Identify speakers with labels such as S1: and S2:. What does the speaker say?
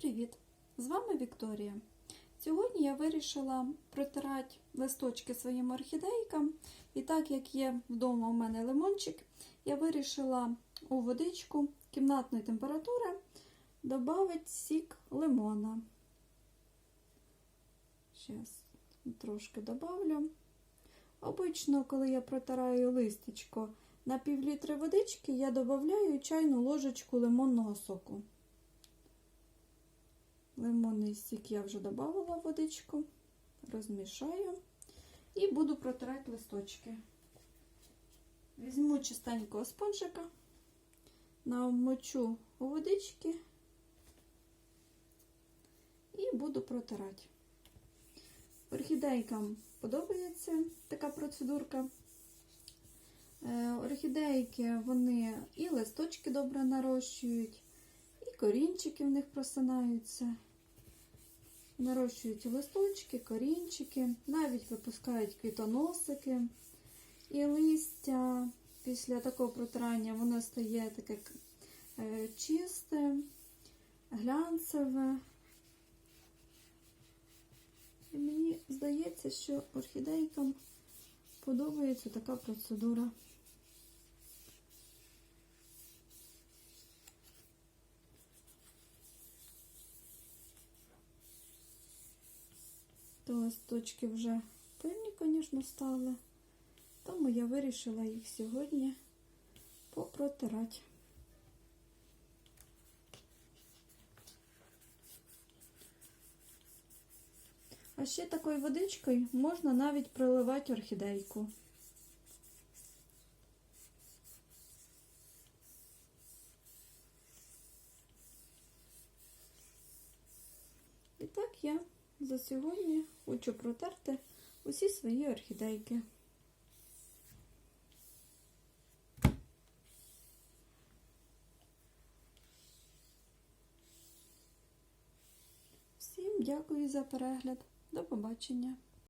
S1: привіт! З вами Вікторія. Сьогодні я вирішила протирати листочки своїм орхідейкам. І так як є вдома у мене лимончик, я вирішила у водичку кімнатної температури додати сік лимона. Зараз трошки добавлю. Обично, коли я протираю листечко на пів літри водички, я додаю чайну ложечку лимонного соку. Лимонний сік я вже додавала водичку, розмішаю і буду протирати листочки. Візьму чистенького спонжика, намочу у водички і буду протирати. Орхідейкам подобається така процедурка. Е, Орхідейки вони і листочки добре нарощують, корінчики в них просинаються. Нарощують листочки, корінчики, навіть випускають квітоносики і листя. Після такого протирання воно стає таке е, чисте, глянцеве. І мені здається, що орхідейкам подобається така процедура. То листочки вже пильні, звісно, стали, тому я вирішила їх сьогодні попротирати. А ще такою водичкою можна навіть проливати орхідейку. І так я за сьогодні хочу протерти усі свої орхідейки. Всім дякую за перегляд. До побачення!